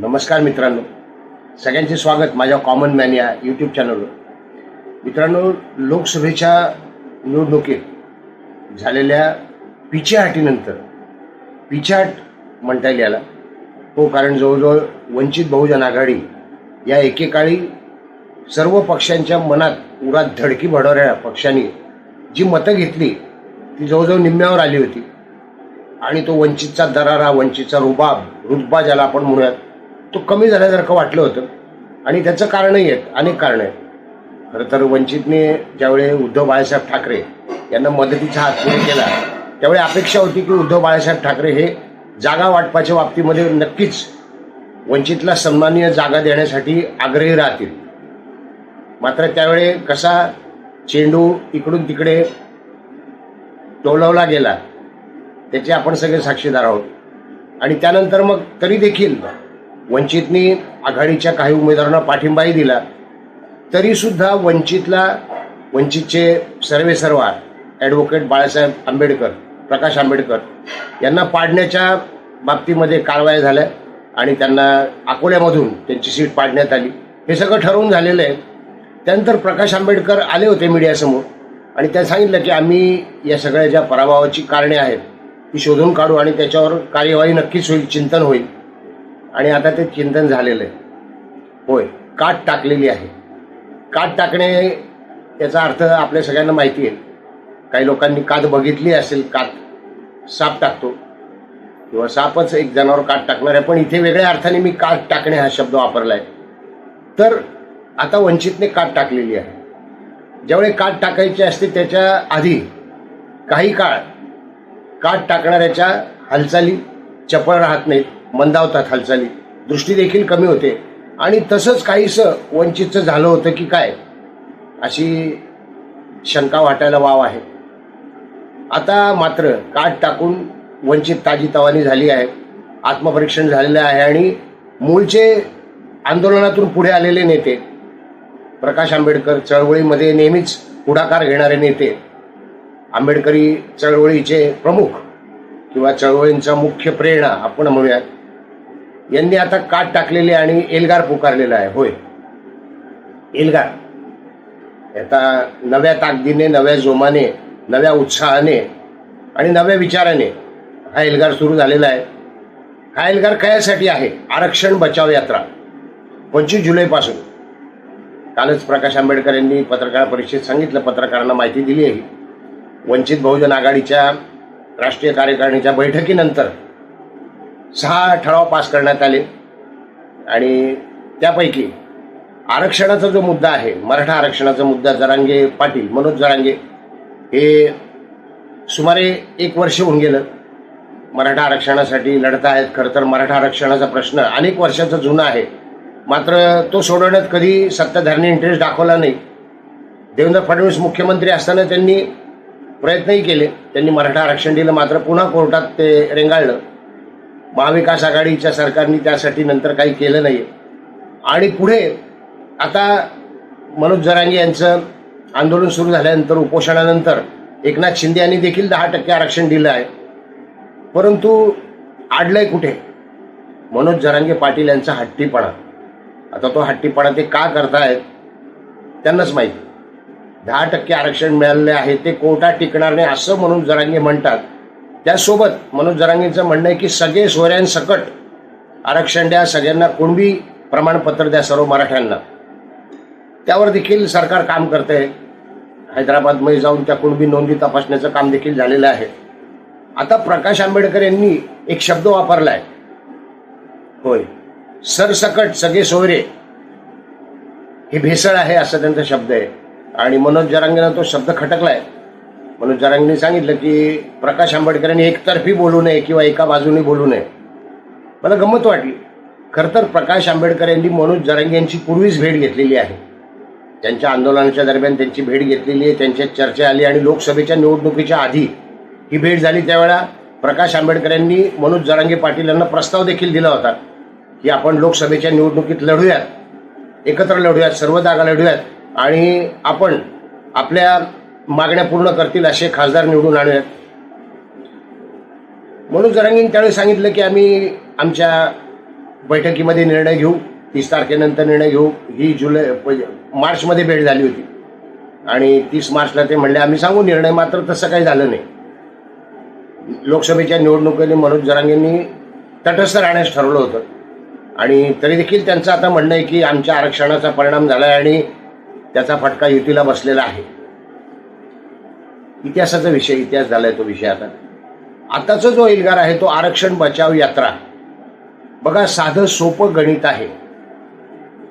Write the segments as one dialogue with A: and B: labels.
A: नमस्कार मित्रांनो. सगळ्यांचे स्वागत माझ्या कॉमन मॅन या यूट्यूब चॅनलवर मित्रांनो लोकसभेच्या निवडणुकीत झालेल्या पिछेहाटीनंतर पिछाट म्हणता येईल याला हो कारण जवळजवळ वंचित बहुजन आघाडी या एकेकाळी सर्व पक्षांच्या मनात उरात धडकी भडवणाऱ्या पक्षांनी जी मतं घेतली ती जवळजवळ निम्म्यावर आली होती. आणि तो वंचितचा दरारा वंचितचा रुबाब रुतबा ज्याला आपण म्हणूयात तो कमी झाल्यासारखं वाटलं होतं. आणि त्याचं कारणही आहेत अनेक कारणं आहेत. खरं तर वंचितने ज्यावेळी उद्धव बाळासाहेब ठाकरे यांना मदतीचा हात पुढे केला त्यावेळी अपेक्षा होती की उद्धव बाळासाहेब ठाकरे हे जागा वाटपाच्या बाबतीमध्ये नक्कीच वंचितला सन्मानीय जागा देण्यासाठी आग्रही राहतील. मात्र त्यावेळी कसा चेंडू इकडून तिकडे टोलवला गेला त्याचे आपण सगळे साक्षीदार आहोत. आणि त्यानंतर मग तरी देखील वंचितनी आघाडीच्या काही उमेदवारांना पाठिंबाही दिला. तरी सुद्धा वंचितला वंचितचे सर्वे सर्वा ॲडव्होकेट बाळासाहेब आंबेडकर प्रकाश आंबेडकर यांना पाडण्याच्या बाबतीमध्ये कारवाया झाल्या आणि त्यांना अकोल्यामधून त्यांची सीट पाडण्यात आली. हे सगळं ठरवून झालेलं आहे. त्यानंतर प्रकाश आंबेडकर आले होते मीडियासमोर आणि त्या सांगितलं की आम्ही या सगळ्या ज्या पराभवाची कारणे आहेत ती शोधून काढू आणि त्याच्यावर कार्यवाही नक्कीच होईल चिंतन होईल. आणि आता ते चिंतन झालेलं आहे. होय काट टाकलेली आहे. काट टाकणे याचा अर्थ आपल्या सगळ्यांना माहिती आहे. काही लोकांनी कात बघितली असेल कात साप टाकतो. किंवा सापच एक जनावर काट टाकणार आहे पण इथे वेगळ्या अर्थाने मी काट टाकणे हा शब्द वापरला आहे. तर आता वंचितने काट टाकलेली आहे. ज्यावेळी काट टाकायची असते त्याच्या आधी काही काळ काट टाकणाऱ्याच्या हालचाली चपळ राहत नाहीत. मंदावतात हालचाली दृष्टी देखील कमी होते. आणि तसंच काहीसं वंचितचं झालं होतं की काय? अशी शंका वाटायला वाव आहे. आता मात्र काठ टाकून वंचित ताजीतवानी झाली आहे. आत्मपरीक्षण झालेलं आहे आणि मूळचे आंदोलनातून पुढे आलेले नेते प्रकाश आंबेडकर चळवळीमध्ये नेहमीच पुढाकार घेणारे नेते आंबेडकरी चळवळीचे प्रमुख किंवा चळवळींचा मुख्य प्रेरणा आपण म्हणूयात. यांनी आता काट टाकलेली आणि एल्गार पुकारलेला आहे. होय. एल्गार. आता नव्या ताकदीने नव्या जोमाने नव्या उत्साहाने आणि नव्या विचाराने हा एल्गार सुरू झालेला आहे. हा एल्गार कशासाठी आहे? आरक्षण बचाव यात्रा. पंचवीस जुलैपासून. कालच प्रकाश आंबेडकर यांनी पत्रकार परिषदेत सांगितलं पत्रकारांना माहिती दिली आहे. वंचित बहुजन आघाडीच्या राष्ट्रीय कार्यकारिणीच्या बैठकीनंतर सहा ठराव पास करण्यात आले. आणि त्यापैकी आरक्षणाचा जो मुद्दा आहे मराठा आरक्षणाचा मुद्दा जरांगे पाटील मनोज जरांगे हे सुमारे एक वर्ष होऊन गेलं. मराठा आरक्षणासाठी लढत आहेत. खरं तर मराठा आरक्षणाचा प्रश्न अनेक वर्षाचा जुना आहे. मात्र तो सोडवण्यात कधी सत्ताधाऱ्यांनी इंटरेस्ट दाखवला नाही. देवेंद्र फडणवीस मुख्यमंत्री असताना त्यांनी प्रयत्नही केले. त्यांनी मराठा आरक्षण दिलं मात्र पुन्हा कोर्टात ते रेंगाळलं. महाविकास आघाडीच्या सरकारने त्यासाठी नंतर काही केलं नाही आणि पुढे आता मनोज जरांगे यांचं आंदोलन सुरू झाल्यानंतर उपोषणानंतर एकनाथ शिंदे यांनी देखील दहा टक्के आरक्षण दिलं आहे. परंतु आडलंय कुठे? मनोज जरांगे पाटील यांचा हट्टीपणा. आता तो हट्टीपणा ते का करतायत त्यांनाच माहिती. दहा टक्के आरक्षण मिळालेले आहे ते कोर्टात टिकणार नाही असं म्हणून जरांगे म्हणतात. त्यासोबत मनोज जरांगेंचं म्हणणं आहे की सगळे सोयऱ्यांसकट आरक्षण द्या सगळ्यांना कुणबी प्रमाणपत्र द्या सर्व मराठ्यांना. त्यावर देखील सरकार काम करते हैदराबादमध्ये जाऊन त्या कुणबी नोंदी तपासण्याचं काम देखील झालेलं आहे. आता प्रकाश आंबेडकर यांनी एक शब्द वापरला आहे होय. सरसकट सगळे सोयरे हे भेसळ आहे असा त्यांचा शब्द आहे. आणि मनोज जरांगेनं तो शब्द खटकलाय. म्हणून जरांगेने सांगितलं की प्रकाश आंबेडकरांनी एकतर्फी बोलू नये किंवा एका बाजूने बोलू नये. मला गंमत वाटली. खरं तर प्रकाश आंबेडकर यांनी मनोज जरांगे यांची पूर्वीच भेट घेतलेली आहे. त्यांच्या आंदोलनाच्या दरम्यान त्यांची भेट घेतलेली आहे त्यांच्यात चर्चा आली आणि लोकसभेच्या निवडणुकीच्या आधी ही भेट झाली. त्यावेळा प्रकाश आंबेडकर यांनी मनोज जरांगे पाटील यांना प्रस्ताव देखील दिला होता की आपण लोकसभेच्या निवडणुकीत लढूयात एकत्र लढूयात सर्व जागा लढूयात आणि आपण आपल्या मागण्या पूर्ण करतील असे खासदार निवडून आणूयात. मनोज जरांगीने त्यावेळी सांगितलं की आम्ही आमच्या बैठकीमध्ये निर्णय घेऊ तीस तारखेनंतर निर्णय घेऊ. ही जुलै म्हणजे मार्चमध्ये भेट झाली होती. आणि तीस मार्चला ते म्हणले आम्ही सांगू निर्णय मात्र तसं काही झालं नाही. लोकसभेच्या निवडणुकीने मनोज जरांगेंनी तटस्थ राहण्यास ठरवलं होतं. आणि तरी देखील त्यांचं आता म्हणणं आहे की आमच्या आरक्षणाचा परिणाम झाला आहे आणि त्याचा फटका युतीला बसलेला आहे. इतिहासाचा विषय इतिहास झालाय तो विषय आता. आताचा जो एल्गार आहे तो आरक्षण बचाव यात्रा. बघा साधं सोपं गणित आहे.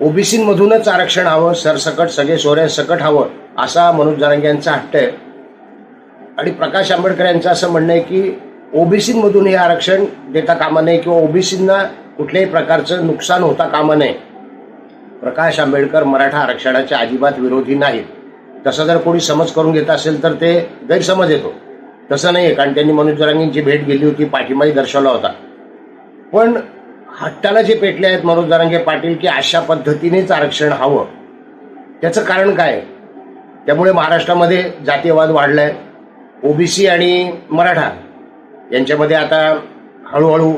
A: ओबीसीमधूनच आरक्षण हवं सरसकट सगळे सोऱ्या सकट हवं असा मनोज जरांगे यांचा हट्ट आहे. आणि प्रकाश आंबेडकर यांचं असं म्हणणं आहे की ओबीसीमधून हे आरक्षण देता कामा नये किंवा ओबीसींना कुठल्याही प्रकारचं नुकसान होता कामा नये. प्रकाश आंबेडकर मराठा आरक्षणाच्या अजिबात विरोधी नाहीत. तसं जर कोणी समज करून घेत असेल तर ते गैरसमज येतो. तसं नाही आहे कारण त्यांनी मनोज जरांगेंची भेट गेली होती पाठिंबाही दर्शवला होता. पण हट्टाला जे पेटले आहेत मनोज दरांगे पाटील की अशा पद्धतीनेच आरक्षण हवं. त्याचं कारण काय? त्यामुळे महाराष्ट्रामध्ये जातीयवाद वाढलाय. ओबीसी आणि मराठा यांच्यामध्ये आता हळूहळू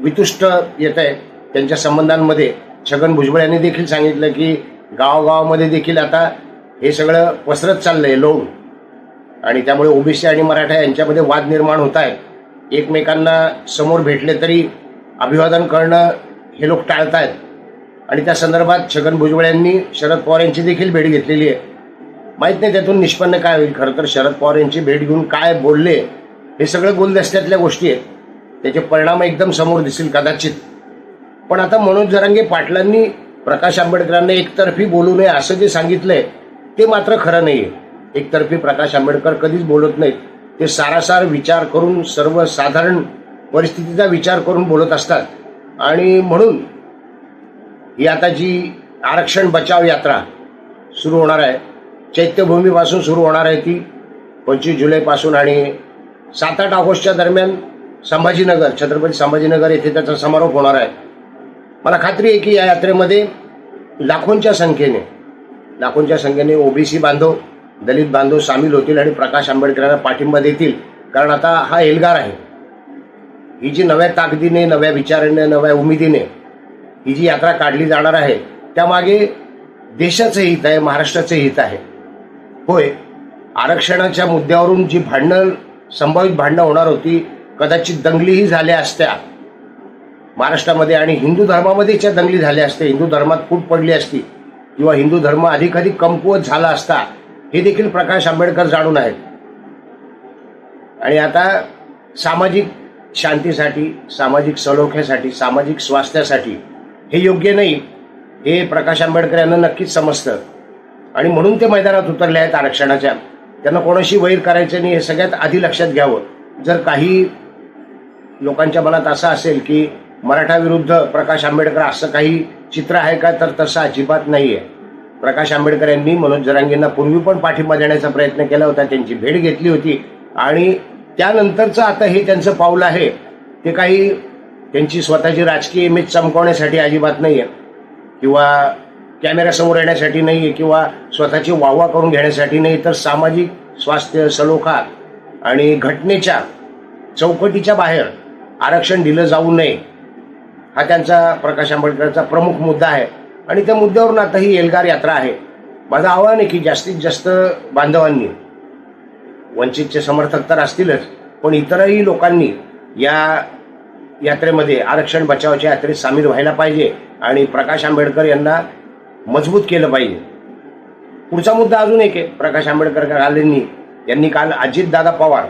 A: वितुष्ट येत आहे त्यांच्या संबंधांमध्ये छगन भुजबळ यांनी देखील सांगितलं की गावागावामध्ये देखील आता हे सगळं पसरत चाललंय लोण आणि त्यामुळे ओबीसी आणि मराठा यांच्यामध्ये वाद निर्माण होत आहेत. एकमेकांना समोर भेटले तरी अभिवादन करणं हे लोक टाळतायत. आणि त्या संदर्भात छगन भुजबळ यांनी शरद पवार यांची देखील भेट घेतलेली आहे. माहीत नाही त्यातून निष्पन्न काय होईल. खरं तर शरद पवार यांची भेट घेऊन काय बोलले हे सगळं गुलदस्त्यातल्या गोष्टी आहेत. त्याचे परिणाम एकदम समोर दिसतील कदाचित. पण आता मनोज जरांगे पाटलांनी प्रकाश आंबेडकरांना एकतर्फी बोलू नये असं जे सांगितलंय ते मात्र खरं नाही आहे एकतर्फी प्रकाश आंबेडकर कधीच बोलत नाहीत. ते सारासार विचार करून सर्वसाधारण परिस्थितीचा विचार करून बोलत असतात. आणि म्हणून ही आता जी आरक्षण बचाव यात्रा सुरू होणार आहे चैत्यभूमीपासून सुरू होणार आहे ती पंचवीस जुलैपासून आणि सात आठ ऑगस्टच्या दरम्यान संभाजीनगर छत्रपती संभाजीनगर येथे त्याचा समारोप होणार आहे. मला खात्री आहे की या यात्रेमध्ये लाखोंच्या संख्येने लाखोंच्या संख्येने ओबीसी बांधव दलित बांधव सामील होतील आणि प्रकाश आंबेडकरांना पाठिंबा देतील. कारण आता हा एल्गार आहे. ही जी नव्या ताकदीने नव्या विचाराने नव्या उमेदीने ही जी यात्रा काढली जाणार आहे त्यामागे देशाचं हित आहे महाराष्ट्राचं हित आहे. होय आरक्षणाच्या मुद्द्यावरून जी भांडणं संभावित भांडणं होणार होती कदाचित दंगलीही झाल्या असत्या. महाराष्ट्रामध्ये आणि हिंदू धर्मामध्येच्या दंगली झाल्या असत्या. हिंदू धर्मात फूट पडली असती. किंवा हिंदू धर्म अधिकाधिक कमकुवत झाला असता हे देखील प्रकाश आंबेडकर जाणून आहेत. आणि आता सामाजिक शांतीसाठी सामाजिक सलोख्यासाठी सामाजिक स्वास्थ्यासाठी हे योग्य नाही हे प्रकाश आंबेडकर यांना नक्कीच समजतं. आणि म्हणून ते मैदानात उतरले आहेत आरक्षणाच्या. त्यांना कोणाशी वैर करायचं नाही हे सगळ्यात आधी लक्षात घ्यावं. जर काही लोकांच्या मनात असं असेल की मराठा विरुद्ध प्रकाश आंबेडकर असं काही चित्र आहे का तर तसं अजिबात नाही आहे प्रकाश आंबेडकर यांनी मनोज जरांगींना पूर्वी पण पाठिंबा देण्याचा प्रयत्न केला होता. त्यांची भेट घेतली होती. आणि त्यानंतरचं आता हे त्यांचं पाऊल आहे. ते काही त्यांची स्वतःची राजकीय इमेज चमकवण्यासाठी अजिबात नाही आहे किंवा कॅमेऱ्यासमोर येण्यासाठी नाही आहे किंवा स्वतःची वाहवा करून घेण्यासाठी नाही तर सामाजिक स्वास्थ्य सलोखा आणि घटनेच्या चौकटीच्या बाहेर आरक्षण दिलं जाऊ नये. हा त्यांचा प्रकाश आंबेडकरचा प्रमुख मुद्दा आहे. आणि त्या मुद्द्यावरून आता ही एल्गार यात्रा आहे. माझं आव्हान आहे की जास्तीत जास्त बांधवांनी वंचितचे समर्थक तर असतीलच पण इतरही लोकांनी या यात्रेमध्ये आरक्षण बचावाच्या यात्रेत सामील व्हायला पाहिजे आणि प्रकाश आंबेडकर यांना मजबूत केलं पाहिजे. पुढचा मुद्दा अजून एक आहे प्रकाश आंबेडकर घालेंनी यांनी काल अजितदादा पवार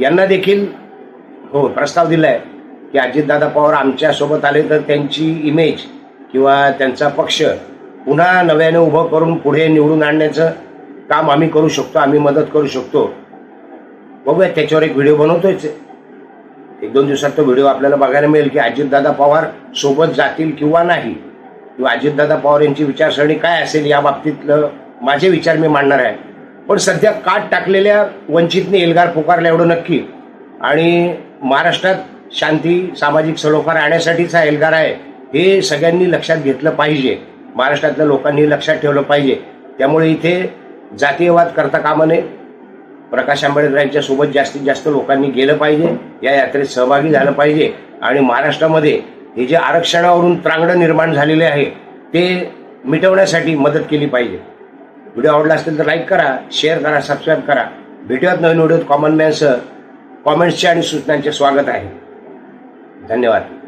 A: यांना देखील हो प्रस्ताव दिला आहे की अजितदादा पवार आमच्यासोबत आले तर त्यांची इमेज किंवा त्यांचा पक्ष पुन्हा नव्याने उभं करून पुढे निवडून आणण्याचं काम आम्ही करू शकतो आम्ही मदत करू शकतो. बघूया त्याच्यावर एक व्हिडिओ बनवतोयच. एक दोन दिवसात तो व्हिडिओ आपल्याला बघायला मिळेल की अजितदादा पवार सोबत जातील किंवा नाही. किंवा अजितदादा पवार यांची विचारसरणी काय असेल या बाबतीतलं माझे विचार मी मांडणार आहे. पण सध्या काट टाकलेल्या वंचितने एल्गार पुकारला एवढं नक्की. आणि महाराष्ट्रात शांती सामाजिक सलोखा राहण्यासाठीच हा एल्गार आहे हे सगळ्यांनी लक्षात घेतलं पाहिजे. महाराष्ट्रातल्या लोकांनी लक्षात ठेवलं पाहिजे. त्यामुळे इथे जातीयवाद करता कामा नये. प्रकाश आंबेडकरांच्या सोबत जास्तीत जास्त लोकांनी गेलं पाहिजे या यात्रेत सहभागी झालं पाहिजे. आणि महाराष्ट्रामध्ये हे जे आरक्षणावरून त्रांगडं निर्माण झालेले आहे ते मिटवण्यासाठी मदत केली पाहिजे. व्हिडिओ आवडला असेल तर लाईक करा शेअर करा सबस्क्राईब करा. भेटूयात नवीन व्हिडिओत कॉमन मॅनसह. कॉमेंट्सचे आणि सूचनांचे स्वागत आहे. धन्यवाद.